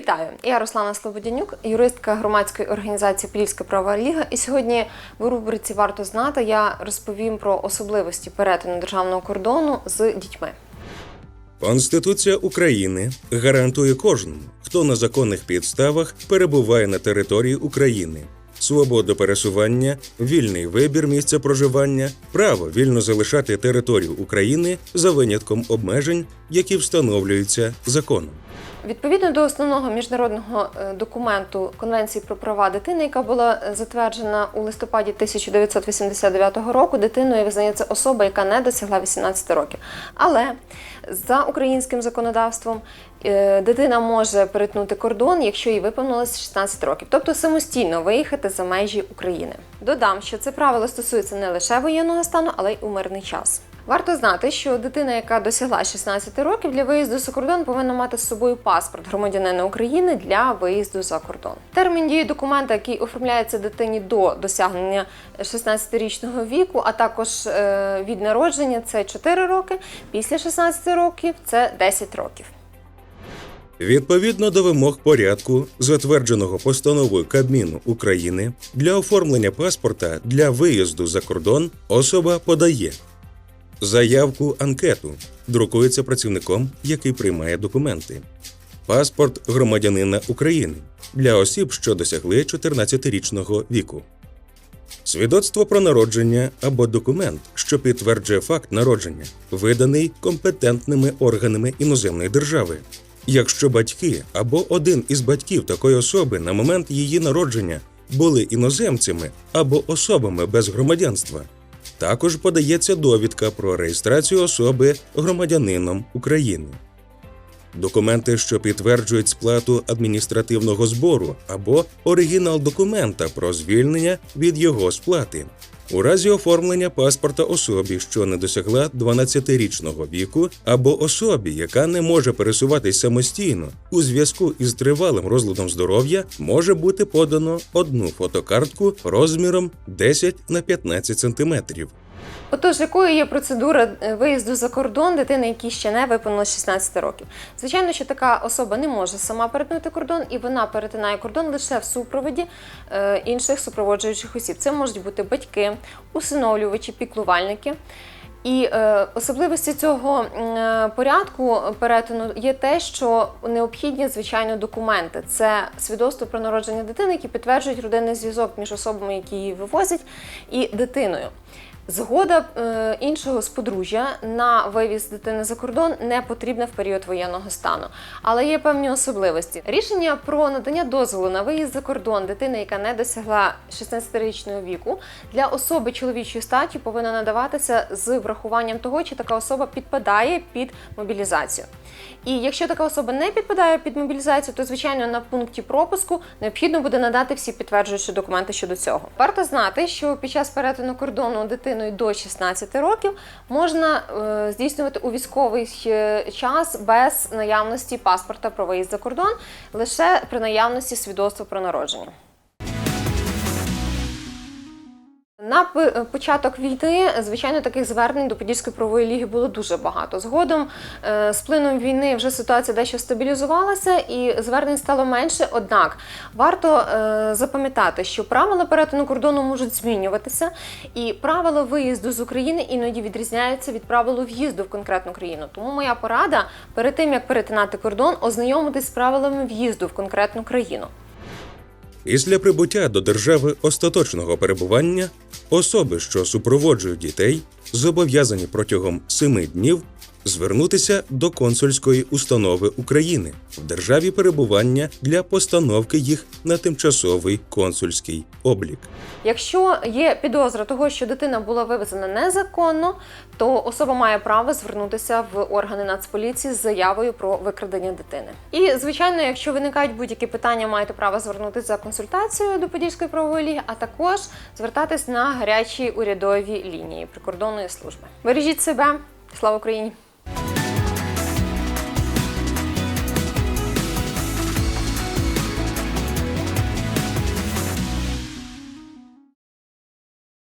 Вітаю! Я Руслана Слободянюк, юристка громадської організації Подільська права ліга. І сьогодні в рубриці Варто знати я розповім про особливості перетину державного кордону з дітьми. Конституція України гарантує кожному, хто на законних підставах перебуває на території України. Свободу пересування, вільний вибір місця проживання, право вільно залишати територію України за винятком обмежень, які встановлюються законом. Відповідно до основного міжнародного е, документу Конвенції про права дитини, яка була е, затверджена у листопаді 1989 року, дитиною визнається особа, яка не досягла 18 років. Але за українським законодавством е, дитина може перетнути кордон, якщо їй виповнилось 16 років, тобто самостійно виїхати за межі України. Додам, що це правило стосується не лише воєнного стану, але й у мирний час. Варто знати, що дитина, яка досягла 16 років, для виїзду за кордон повинна мати з собою паспорт громадянина України для виїзду за кордон. Термін дії документа, який оформляється дитині до досягнення 16-річного віку, а також е, від народження, це 4 роки. Після 16 років це 10 років. Відповідно до вимог порядку, затвердженого постановою Кабміну України, для оформлення паспорта для виїзду за кордон особа подає заявку анкету, друкується працівником, який приймає документи, паспорт громадянина України для осіб, що досягли 14-річного віку. Свідоцтво про народження або документ, що підтверджує факт народження, виданий компетентними органами іноземної держави. Якщо батьки або один із батьків такої особи на момент її народження були іноземцями або особами без громадянства, також подається довідка про реєстрацію особи громадянином України. Документи, що підтверджують сплату адміністративного збору або оригінал документа про звільнення від його сплати. У разі оформлення паспорта особі, що не досягла 12-річного віку, або особі, яка не може пересуватись самостійно у зв'язку із тривалим розладом здоров'я, може бути подано одну фотокартку розміром 10 на 15 сантиметрів. Отож, якою є процедура е, виїзду за кордон дитини, якій ще не виповнилось 16 років? Звичайно, що така особа не може сама перетнути кордон, і вона перетинає кордон лише в супроводі е, інших супроводжуючих осіб. Це можуть бути батьки, усиновлювачі, піклувальники. І е, особливості цього е, порядку перетину є те, що необхідні звичайно документи. Це свідоцтво про народження дитини, які підтверджують родинний зв'язок між особами, які її вивозять, і дитиною. Згода е, іншого з подружжя на вивіз дитини за кордон не потрібна в період воєнного стану, але є певні особливості. Рішення про надання дозволу на виїзд за кордон дитини, яка не досягла 16-річного віку, для особи чоловічої статі повинно надаватися з врахуванням того, чи така особа підпадає під мобілізацію. І якщо така особа не підпадає під мобілізацію, то звичайно на пункті пропуску необхідно буде надати всі підтверджуючі документи щодо цього. Варто знати, що під час перетину кордону дитиною до 16 років можна е, здійснювати у військовий час без наявності паспорта про виїзд за кордон, лише при наявності свідоцтва про народження. На початок війни, звичайно, таких звернень до Подільської правової ліги було дуже багато. Згодом е, з плином війни вже ситуація дещо стабілізувалася і звернень стало менше. Однак варто е, запам'ятати, що правила перетину кордону можуть змінюватися, і правила виїзду з України іноді відрізняються від правил в'їзду в конкретну країну. Тому моя порада перед тим як перетинати кордон, ознайомитись з правилами в'їзду в конкретну країну. Після прибуття до держави остаточного перебування особи, що супроводжують дітей, зобов'язані протягом семи днів звернутися до консульської установи України в державі перебування для постановки їх на тимчасовий консульський облік. Якщо є підозра того, що дитина була вивезена незаконно, то особа має право звернутися в органи Нацполіції з заявою про викрадення дитини. І звичайно, якщо виникають будь-які питання, маєте право звернутися за консультацією до Подільської правової ліги, а також звертатись на гарячі урядові лінії прикордонної служби. Бережіть себе, слава Україні!